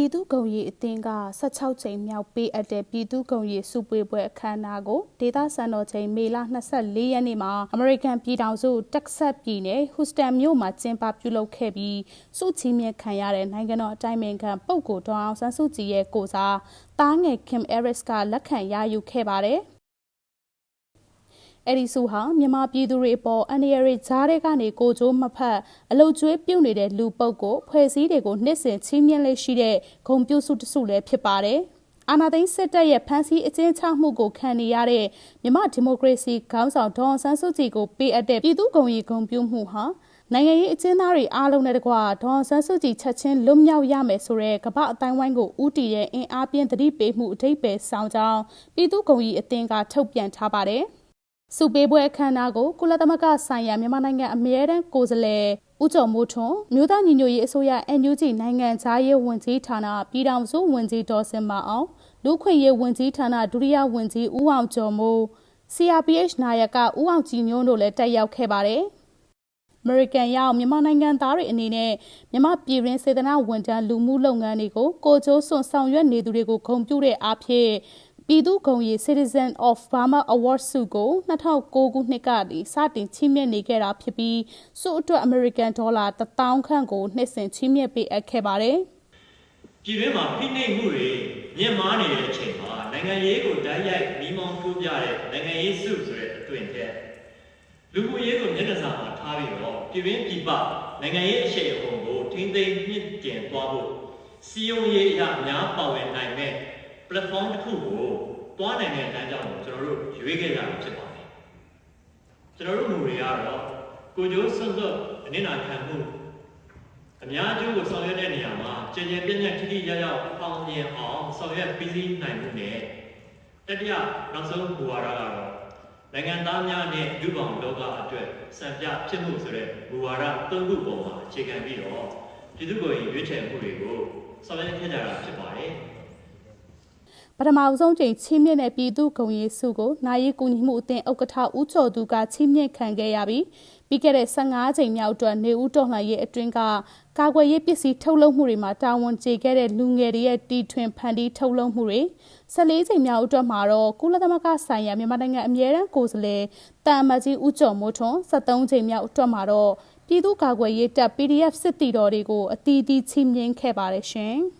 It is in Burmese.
ပြည်သူ့ဂုံရီအသင်းက16ချိန်မြောက်ပေးအပ်တဲ့ပြည်သူ့ဂုံရီစုပွေပွဲအခမ်းအနားကိုဒေသစံတော်ချိန်မေလ24ရက်နေ့မှာအမေရိကန်ပြည်ထောင်စုတက်ဆက်ပြည်နယ်ဟူစတန်မြို့မှာကျင်းပပြုလုပ်ခဲ့ပြီးစုချီးမြှင့်ခံရတဲ့နိုင်ငံတော်အတိုင်ပင်ခံပုဂ္ဂိုလ်ဒေါအောင်ဆန်းစုကြည်ရဲ့ကိုစားတားငယ်ခင်အဲရစ်ကလက်ခံရယူခဲ့ပါတယ်။ အဲ့ဒီစုဟာမြန်မာပြည်သူတွေအပေါ်အန္တရာယ်တွေကြားတဲ့ကနေကိုကြိုးမဖက်အလုတ်ကျွေးပြုတ်နေတဲ့လူပုတ်ကိုဖွဲ့စည်းတွေကိုနှစ်စဉ်ချီးမြှင့်လေးရှိတဲ့ဂုံပြုစုတစုလည်းဖြစ်ပါတယ်။အာနာသိန်းစစ်တပ်ရဲ့ဖမ်းဆီးအကျဉ်းချမှုကိုခံနေရတဲ့မြန်မာဒီမိုကရေစီခေါင်းဆောင်ဒေါအောင်ဆန်းစုကြည်ကိုပေးအပ်တဲ့ပြည်သူ့ဂုံရီဂုံပြုမှုဟာနိုင်ငံရေးအကျဉ်းသားတွေအားလုံးနဲ့တကွာဒေါအောင်ဆန်းစုကြည်ချက်ချင်းလွတ်မြောက်ရမယ်ဆိုတဲ့ကမ္ဘာအတိုင်းဝိုင်းကိုဦးတည်တဲ့အင်အားပြင်းသတိပေးမှုအထိပ္ပယ်ဆောင်ကြောင်းပြည်သူ့ဂုံရီအသင်းကထုတ်ပြန်ထားပါတယ်။ စုပေးပွဲအခမ်းအနားကိုကုလသမဂ္ဂဆိုင်ရာမြန်မာနိုင်ငံအမြဲတမ်းကိုယ်စားလှယ်ဦးကျော်မိုးထွန်းမြို့သားညီညွတ်ရေးအစိုးရ NUG နိုင်ငံသားရေးဝန်ကြီးဌာနပြည်ထောင်စုဝန်ကြီးဒေါ်စင်မအောင်လူခွင့်ရေးဝန်ကြီးဌာနဒုတိယဝန်ကြီးဦးအောင်ကျော်မိုး CRPH နာယကဦးအောင်ကြည်ညွန့်တို့လည်းတက်ရောက်ခဲ့ပါတယ်။ American ရောက်မြန်မာနိုင်ငံသားတွေအနေနဲ့မြန်မာပြည်ရင်းစေတနာဝန်ထမ်းလူမှုလုပ်ငန်းတွေကိုကိုကျိုးစွန်ဆောင်ရွက်နေသူတွေကိုဂုဏ်ပြုတဲ့အားဖြင့် ပြည်သူ့ဂုဏ်ရည် Citizen of Burma Award ဆုကို2009ခုနှစ်ကနေစတင်ချီးမြှင့်နေခဲ့တာဖြစ်ပြီးဆုအတွက် American Dollar 1000ခန့်ကိုနှစ်စဉ်ချီးမြှင့်ပေးအပ်ခဲ့ပါတယ်။ပြည်တွင်းမှာဖိနှိပ်မှုတွေမြင့်မားနေတဲ့အချိန်မှာနိုင်ငံရေးကိုတိုက်ရိုက်မိမောင်းထိုးပြတဲ့နိုင်ငံရေးစုဆိုတဲ့အသွင်ထက်လူမှုရေးကိုမျက်နှာစာမှာထားပြီးတော့ပြည်တွင်းပြည်ပနိုင်ငံရေးအရှိန်အဟုန်ကိုထိမ့်သိမ်းမြင့်တင်သွားဖို့စီယုံရေးအရအများပါဝင်နိုင်မဲ့ platform တစ်ခုကိုတွားနိုင်တဲ့အတိုင်းကြောင့်ကျွန်တော်တို့ရွေးခဲ့ကြတာဖြစ်ပါတယ်ကျွန်တော်တို့မူတွေကတော့ကိုကျိုးစွန့်သွတ်အနစ်နာခံမှုအများကျိုးကိုဆောင်ရွက်တဲ့နေရာမှာကျေကျေပြည့်ပြည့်ထိထိရောက်ရောက်အောင်မြင်အောင်ဆောင်ရွက်ပြီးစီးနိုင်မှုနဲ့တတိယနောက်ဆုံးမူဝါဒကတော့နိုင်ငံသားများနဲ့လူပေါင်းလောကအတွက်စံပြဖြစ်မှုဆိုတဲ့မူဝါဒသုံးခုပေါ်မှာအခြေခံပြီးတော့ပြည်သူ့ကိုယ်ရွေးချယ်မှုတွေကိုဆောင်ရွက်ခဲ့ကြတာဖြစ်ပါတယ်။ ပထမအဆုံးချိန်ချင်းမြင့်တဲ့ပြည်သူ့ဂုံရီစုကိုနိုင်ရီကူညီမှုအသင်းဥက္ကဋ္ဌဦးကျော်သူကချင်းမြင့်ခံခဲ့ရပြီးပြီးခဲ့တဲ့15ချိန်မြောက်အတွက်နေဦးတော်လှန်ရေးအတွင်းကကာကွယ်ရေးပစ္စည်းထုတ်လုပ်မှုတွေမှာတာဝန်ကျေခဲ့တဲ့လူငယ်တွေရဲ့တီထွင်ဖန်တီးထုတ်လုပ်မှုတွေ14ချိန်မြောက်အတွက်မှာတော့ကုလသမဂ္ဂဆိုင်ရာမြန်မာနိုင်ငံအမြဲတမ်းကိုယ်စားလှယ်တာမကြီးဦးကျော်မိုးထွန်း73ချိန်မြောက်အတွက်မှာတော့ပြည်သူ့ကာကွယ်ရေးတပ် PDF စစ်တီတော်တွေကိုအတီးတီးချင်းမြင့်ခဲ့ပါတယ်ရှင်။။